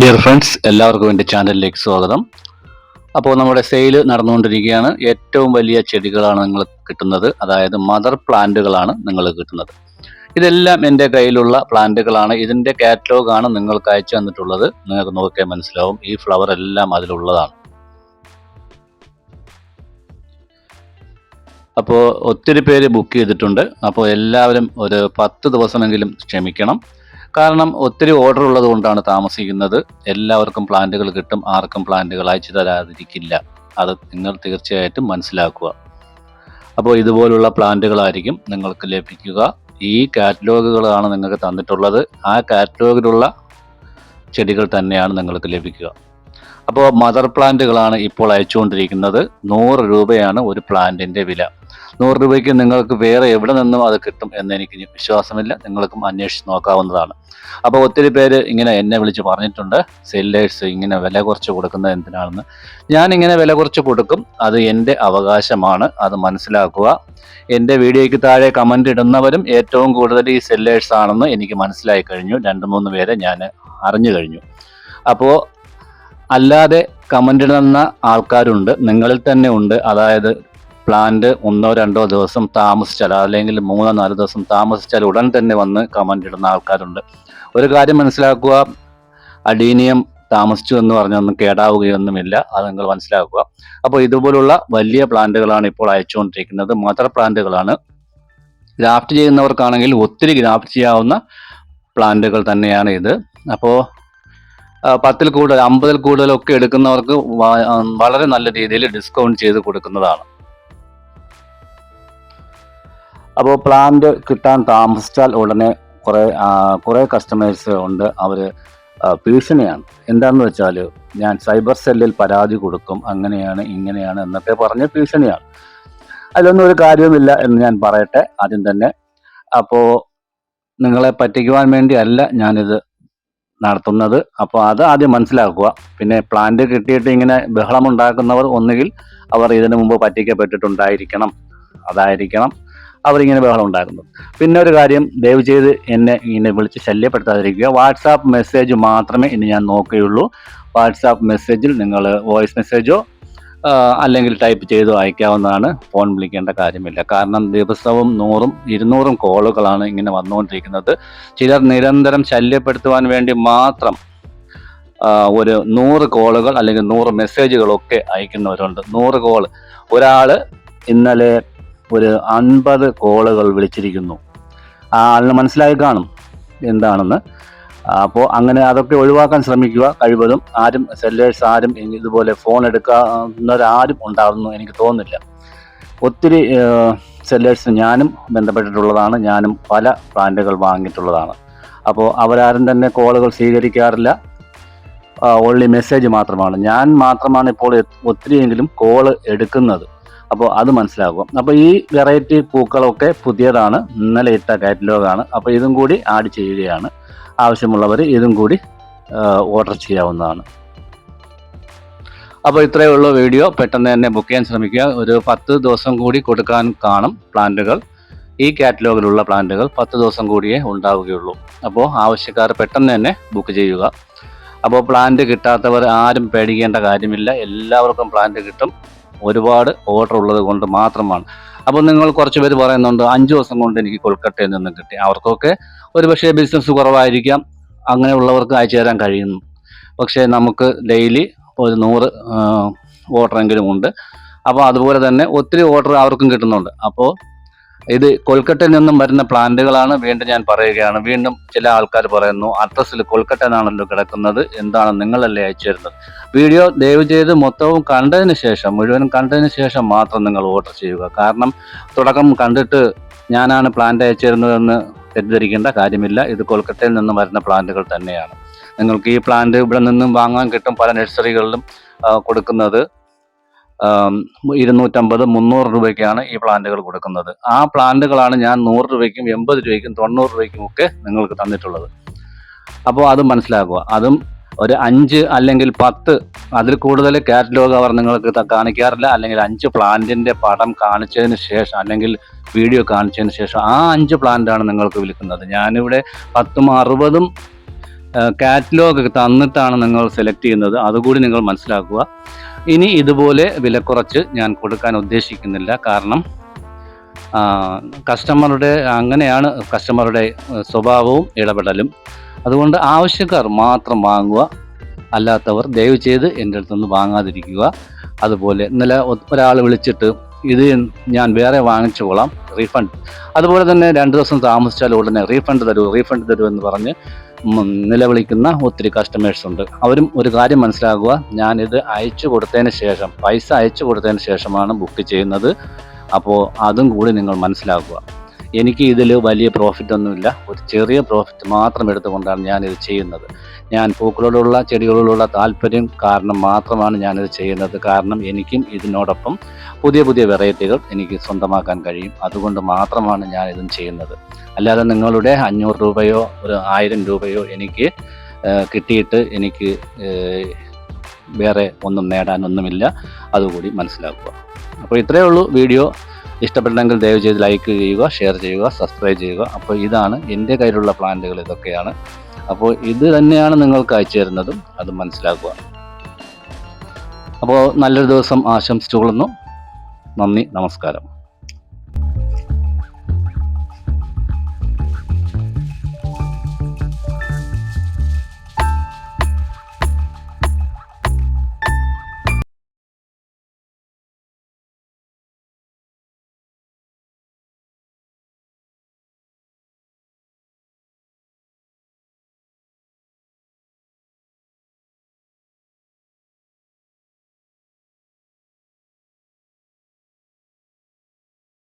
Dear friends എല്ലാവർക്കും എന്റെ ചാനലിലേക്ക് സ്വാഗതം. അപ്പോൾ നമ്മുടെ സെയിൽ നടന്നുകൊണ്ടിരിക്കുകയാണ്. ഏറ്റവും വലിയ ചെടികളാണ് നിങ്ങൾ കിട്ടുന്നത്. അതായത് മദർ പ്ലാന്റുകളാണ് നിങ്ങൾ കിട്ടുന്നത്. ഇതെല്ലാം എന്റെ കയ്യിലുള്ള പ്ലാന്റുകളാണ് ഇതിന്റെ കാറ്റലോഗാണ് നിങ്ങൾക്ക് അയച്ചു തന്നിട്ടുള്ളത്. നിങ്ങൾക്ക് നോക്കിയാൽ മനസ്സിലാവും. ഈ ഫ്ലവർ എല്ലാം അതിലുള്ളതാണ്. അപ്പോൾ ഒത്തിരി പേര് ബുക്ക് ചെയ്തിട്ടുണ്ട്. അപ്പോൾ എല്ലാവരും ഒരു പത്ത് ദിവസമെങ്കിലും ക്ഷമിക്കണം. കാരണം ഒത്തിരി ഓർഡർ ഉള്ളത് കൊണ്ടാണ് താമസിക്കുന്നത്. എല്ലാവർക്കും പ്ലാന്റുകൾ കിട്ടും. ആർക്കും പ്ലാന്റുകൾ അയച്ചു തരാതിരിക്കില്ല. അത് നിങ്ങൾ തീർച്ചയായിട്ടും മനസ്സിലാക്കുക. അപ്പോൾ ഇതുപോലുള്ള പ്ലാന്റുകളായിരിക്കും നിങ്ങൾക്ക് ലഭിക്കുക. ഈ കാറ്റലോഗുകളാണ് നിങ്ങൾക്ക് തന്നിട്ടുള്ളത്. ആ കാറ്റലോഗിലുള്ള ചെടികൾ തന്നെയാണ് നിങ്ങൾക്ക് ലഭിക്കുക. അപ്പോൾ മദർ പ്ലാന്റുകളാണ് ഇപ്പോൾ അയച്ചുകൊണ്ടിരിക്കുന്നത്. നൂറ് രൂപയാണ് ഒരു പ്ലാന്റിന്റെ വില. നൂറ് രൂപയ്ക്ക് നിങ്ങൾക്ക് വേറെ എവിടെ നിന്നും അത് കിട്ടും എന്ന് എനിക്ക് വിശ്വാസമില്ല. നിങ്ങൾക്കും അന്വേഷിച്ച് നോക്കാവുന്നതാണ്. അപ്പോൾ ഒത്തിരി പേര് ഇങ്ങനെ എന്നെ വിളിച്ച് പറഞ്ഞിട്ടുണ്ട്. സെല്ലേഴ്സ് ഇങ്ങനെ വില കുറച്ച് കൊടുക്കുന്നത് എന്തിനാണെന്ന്. ഞാൻ ഇങ്ങനെ വില കുറച്ച് കൊടുക്കും. അത് എന്റെ അവകാശമാണ്. അത് മനസ്സിലാക്കുക. എന്റെ വീഡിയോയ്ക്ക് താഴെ കമന്റ് ഇടുന്നവരും ഏറ്റവും കൂടുതൽ ഈ സെല്ലേഴ്സ് ആണെന്ന് എനിക്ക് മനസ്സിലായി കഴിഞ്ഞു. രണ്ട് മൂന്ന് പേരെ ഞാൻ അറിഞ്ഞു കഴിഞ്ഞു. അപ്പോൾ അല്ലാതെ കമന്റ് ഇടുന്ന ആൾക്കാരുണ്ട്. നിങ്ങളിൽ തന്നെ ഉണ്ട്. അതായത് പ്ലാന്റ് ഒന്നോ രണ്ടോ ദിവസം താമസിച്ചാൽ അല്ലെങ്കിൽ മൂന്നോ നാലോ ദിവസം താമസിച്ചാൽ ഉടൻ തന്നെ വന്ന് കമന്റ് ഇടുന്ന ആൾക്കാരുണ്ട്. ഒരു കാര്യം മനസ്സിലാക്കുക അഡീനിയം താമസിച്ചു എന്ന് പറഞ്ഞൊന്നും കേടാവുകയൊന്നുമില്ല അത് നിങ്ങൾ മനസ്സിലാക്കുക. അപ്പോൾ ഇതുപോലുള്ള വലിയ പ്ലാന്റുകളാണ് ഇപ്പോൾ അയച്ചുകൊണ്ടിരിക്കുന്നത്. മദർ പ്ലാന്റുകളാണ്. ഗ്രാഫ്റ്റ് ചെയ്യുന്നവർക്കാണെങ്കിൽ ഒത്തിരി ഗ്രാഫ്റ്റ് ചെയ്യാവുന്ന പ്ലാന്റുകൾ തന്നെയാണ് ഇത്. അപ്പോൾ പത്തിൽ കൂടുതൽ അമ്പതിൽ കൂടുതലൊക്കെ എടുക്കുന്നവർക്ക് വളരെ നല്ല രീതിയിൽ ഡിസ്കൗണ്ട് ചെയ്ത് കൊടുക്കുന്നതാണ്. അപ്പോൾ പ്ലാന്റ് കിട്ടാൻ താമസിച്ചാൽ ഉടനെ കുറേ കുറേ കസ്റ്റമേഴ്സ് ഉണ്ട്. അവർ ഭീഷണിയാണ്. എന്താണെന്ന് വെച്ചാൽ ഞാൻ സൈബർ സെല്ലിൽ പരാതി കൊടുക്കും. അങ്ങനെയാണ് ഇങ്ങനെയാണ് എന്നൊക്കെ പറഞ്ഞ് ഭീഷണിയാണ്. അതിലൊന്നും ഒരു കാര്യവുമില്ല എന്ന് ഞാൻ പറയട്ടെ. ആദ്യം തന്നെ അപ്പോൾ നിങ്ങളെ പറ്റിക്കുവാൻ വേണ്ടിയല്ല ഞാനിത് നടത്തുന്നത്. അപ്പോൾ അത് ആദ്യം മനസ്സിലാക്കുക. പിന്നെ പ്ലാന്റ് കിട്ടിയിട്ട് ഇങ്ങനെ ബഹളം ഉണ്ടാക്കുന്നവർ ഒന്നുകിൽ അവർ ഇതിനു മുമ്പ് പറ്റിക്കപ്പെട്ടിട്ടുണ്ടായിരിക്കണം. അതായിരിക്കണം. അവരിങ്ങനെ ബഹളം ഉണ്ടാക്കുന്നത് പിന്നെ ഒരു കാര്യം ദയവ് ചെയ്ത് എന്നെ ഇങ്ങനെ വിളിച്ച് ശല്യപ്പെടുത്താതിരിക്കുക. വാട്സാപ്പ് മെസ്സേജ് മാത്രമേ ഇനി ഞാൻ നോക്കുകയുള്ളൂ. വാട്സാപ്പ് മെസ്സേജിൽ നിങ്ങൾ വോയിസ് മെസ്സേജോ അല്ലെങ്കിൽ ടൈപ്പ് ചെയ്തോ അയക്കാവുന്നതാണ്. ഫോൺ വിളിക്കേണ്ട കാര്യമില്ല. കാരണം ദിവസവും നൂറും ഇരുന്നൂറും കോളുകളാണ് ഇങ്ങനെ വന്നുകൊണ്ടിരിക്കുന്നത്. ചിലർ നിരന്തരം ശല്യപ്പെടുത്തുവാൻ വേണ്ടി മാത്രം ഒരു നൂറ് കോളുകൾ അല്ലെങ്കിൽ നൂറ് മെസ്സേജുകളൊക്കെ അയക്കുന്നവരുണ്ട്. നൂറ് കോൾ ഒരാൾ ഇന്നലെ ഒരു അൻപത് കോളുകൾ വിളിച്ചിരിക്കുന്നു. ആ ആളിന് മനസ്സിലായി കാണും എന്താണെന്ന്. അപ്പോൾ അങ്ങനെ അതൊക്കെ ഒഴിവാക്കാൻ ശ്രമിക്കുക കഴിവതും. ആരും സെല്ലേഴ്സ് ആരും ഇതുപോലെ ഫോൺ എടുക്കുന്നവരാരും ഉണ്ടാകുന്നു എനിക്ക് തോന്നുന്നില്ല. ഒത്തിരി സെല്ലേഴ്സ് ഞാനും ബന്ധപ്പെട്ടിട്ടുള്ളതാണ്. ഞാനും പല ബ്രാൻഡുകൾ വാങ്ങിയിട്ടുള്ളതാണ്. അപ്പോൾ അവരാരും തന്നെ കോളുകൾ സ്വീകരിക്കാറില്ല. ഓൺലി മെസ്സേജ് മാത്രമാണ്. ഞാൻ മാത്രമാണ് ഇപ്പോൾ ഒത്തിരിയെങ്കിലും കോൾ എടുക്കുന്നത്. അപ്പോൾ അത് മനസ്സിലാകും. അപ്പോൾ ഈ വെറൈറ്റി പൂക്കളൊക്കെ പുതിയതാണ് ഇന്നലെ ഇട്ട കാറ്റലോഗാണ്. അപ്പോൾ ഇതും കൂടി ആഡ് ചെയ്യുകയാണ്. ആവശ്യമുള്ളവർ ഇതും കൂടി ഓർഡർ ചെയ്യാവുന്നതാണ്. അപ്പോൾ ഇത്രയേ ഉള്ളൂ വീഡിയോ. പെട്ടെന്ന് തന്നെ ബുക്ക് ചെയ്യാൻ ശ്രമിക്കുക. ഒരു പത്ത് ദിവസം കൂടി കൊടുക്കാൻ കാണും പ്ലാന്റുകൾ. ഈ കാറ്റലോഗിലുള്ള പ്ലാന്റുകൾ പത്ത് ദിവസം കൂടിയേ ഉണ്ടാവുകയുള്ളൂ. അപ്പോൾ ആവശ്യക്കാർ പെട്ടെന്ന് തന്നെ ബുക്ക് ചെയ്യുക. അപ്പോൾ പ്ലാന്റ് കിട്ടാത്തവർ ആരും പേടിക്കേണ്ട കാര്യമില്ല. എല്ലാവർക്കും പ്ലാന്റ് കിട്ടും. ഒരുപാട് ഓർഡർ ഉള്ളത് കൊണ്ട് മാത്രമാണ്. അപ്പോൾ നിങ്ങൾ കുറച്ച് പേര് പറയുന്നുണ്ട് അഞ്ച് ദിവസം കൊണ്ട് എനിക്ക് കൊൽക്കട്ടയിൽ നിന്നും കിട്ടി. അവർക്കൊക്കെ ഒരു പക്ഷേ ബിസിനസ് കുറവായിരിക്കാം. അങ്ങനെയുള്ളവർക്ക് അയച്ചു തരാൻ കഴിയുന്നു. പക്ഷേ നമുക്ക് ഡെയിലി ഒരു നൂറ് ഓർഡറെങ്കിലും ഉണ്ട്. അപ്പോൾ അതുപോലെ തന്നെ ഒത്തിരി ഓർഡർ അവർക്കും കിട്ടുന്നുണ്ട്. അപ്പോൾ ഇത് കൊൽക്കട്ടയിൽ നിന്നും വരുന്ന പ്ലാന്റുകളാണ് വീണ്ടും ഞാൻ പറയുകയാണ്. വീണ്ടും ചില ആൾക്കാർ പറയുന്നു അഡ്രസ്സിൽ കൊൽക്കട്ട എന്നാണല്ലോ കിടക്കുന്നത് എന്താണ് നിങ്ങളല്ലേ അയച്ചു തരുന്നത് വീഡിയോ ദയവ് ചെയ്ത് മൊത്തവും കണ്ടതിന് ശേഷം മുഴുവനും കണ്ടതിന് ശേഷം മാത്രം നിങ്ങൾ ഓർഡർ ചെയ്യുക. കാരണം തുടക്കം കണ്ടിട്ട് ഞാനാണ് പ്ലാന്റ് അയച്ചു തരുന്നതെന്ന് തെറ്റിദ്ധരിക്കേണ്ട കാര്യമില്ല. ഇത് കൊൽക്കട്ടയിൽ നിന്നും വരുന്ന പ്ലാന്റുകൾ തന്നെയാണ്. നിങ്ങൾക്ക് ഈ പ്ലാന്റ് ഇവിടെ നിന്നും വാങ്ങാൻ കിട്ടും പല നഴ്സറികളിലും കൊടുക്കുന്നത്. ഇരുന്നൂറ്റമ്പത് മുന്നൂറ് രൂപയ്ക്കാണ് ഈ പ്ലാന്റുകൾ കൊടുക്കുന്നത്. ആ പ്ലാന്റുകളാണ് ഞാൻ നൂറ് രൂപയ്ക്കും എൺപത് രൂപയ്ക്കും തൊണ്ണൂറ് രൂപയ്ക്കും ഒക്കെ നിങ്ങൾക്ക് തന്നിട്ടുള്ളത്. അപ്പോൾ അതും മനസ്സിലാക്കുക. അതും ഒരു അഞ്ച് അല്ലെങ്കിൽ പത്ത് അതിൽ കൂടുതൽ കാറ്റലോഗ് അവർ നിങ്ങൾക്ക് കാണിക്കാറില്ല. അല്ലെങ്കിൽ അഞ്ച് പ്ലാന്റിന്റെ പടം കാണിച്ചതിന് ശേഷം അല്ലെങ്കിൽ വീഡിയോ കാണിച്ചതിന് ശേഷം ആ അഞ്ച് പ്ലാന്റാണ് നിങ്ങൾക്ക് വിൽക്കുന്നത്. ഞാനിവിടെ പത്തും അറുപതും കാറ്റലോഗ് തന്നിട്ടാണ് നിങ്ങൾ സെലക്ട് ചെയ്യുന്നത്. അതുകൂടി നിങ്ങൾ മനസ്സിലാക്കുക. ഇനി ഇതുപോലെ വില കുറച്ച് ഞാൻ കൊടുക്കാൻ ഉദ്ദേശിക്കുന്നില്ല. കാരണം കസ്റ്റമറുടെ അങ്ങനെയാണ് കസ്റ്റമറുടെ സ്വഭാവവും ഇടപെടലും. അതുകൊണ്ട് ആവശ്യക്കാർ മാത്രം വാങ്ങുക അല്ലാത്തവർ ദയവ് ചെയ്ത് എന്റെ അടുത്തുനിന്ന് വാങ്ങാതിരിക്കുക. അതുപോലെ ഇന്നലെ ഒരാൾ വിളിച്ചിട്ട് ഇത് ഞാൻ വേറെ വാങ്ങിച്ചുകൊള്ളാം റീഫണ്ട്. അതുപോലെ തന്നെ രണ്ട് ദിവസം താമസിച്ചാൽ ഉടനെ റീഫണ്ട് തരൂ റീഫണ്ട് തരൂ എന്ന് പറഞ്ഞ് നിലവിളിക്കുന്ന ഒത്തിരി കസ്റ്റമേഴ്സ് ഉണ്ട്. അവരും ഒരു കാര്യം മനസ്സിലാക്കുക ഞാനിത് അയച്ചു കൊടുത്തതിന് ശേഷം പൈസ അയച്ചു കൊടുത്തതിന് ശേഷമാണ് ബുക്ക് ചെയ്യുന്നത്. അപ്പോൾ അതും കൂടി നിങ്ങൾ മനസ്സിലാക്കുക. എനിക്ക് ഇതിൽ വലിയ പ്രോഫിറ്റ് ഒന്നുമില്ല. ഒരു ചെറിയ പ്രോഫിറ്റ് മാത്രം എടുത്തുകൊണ്ടാണ് ഞാനിത് ചെയ്യുന്നത്. ഞാൻ പൂക്കളോടുള്ള ചെടികളോടുള്ള താല്പര്യം കാരണം മാത്രമാണ് ഞാനിത് ചെയ്യുന്നത്. കാരണം എനിക്കും ഇതിനോടൊപ്പം പുതിയ പുതിയ വെറൈറ്റികൾ എനിക്ക് സ്വന്തമാക്കാൻ കഴിയും. അതുകൊണ്ട് മാത്രമാണ് ഞാൻ ഇതും ചെയ്യുന്നത്. അല്ലാതെ നിങ്ങളുടെ അഞ്ഞൂറ് രൂപയോ ഒരു ആയിരം രൂപയോ എനിക്ക് കിട്ടിയിട്ട് എനിക്ക് വേറെ ഒന്നും നേടാനൊന്നുമില്ല. അതുകൂടി മനസ്സിലാക്കുക. അപ്പോൾ ഇത്രയേ ഉള്ളൂ വീഡിയോ. ഇഷ്ടപ്പെട്ടെങ്കിൽ ദയവ് ചെയ്ത് ലൈക്ക് ചെയ്യുക ഷെയർ ചെയ്യുക സബ്സ്ക്രൈബ് ചെയ്യുക. അപ്പോൾ ഇതാണ് എന്റെ കയ്യിലുള്ള പ്ലാന്റുകൾ ഇതൊക്കെയാണ്. അപ്പോൾ ഇത് തന്നെയാണ് നിങ്ങൾക്ക് അയച്ചു തരുന്നതും അത് മനസ്സിലാക്കുക. അപ്പോൾ നല്ലൊരു ദിവസം ആശംസിച്ചുകൊള്ളുന്നു. നന്ദി നമസ്കാരം.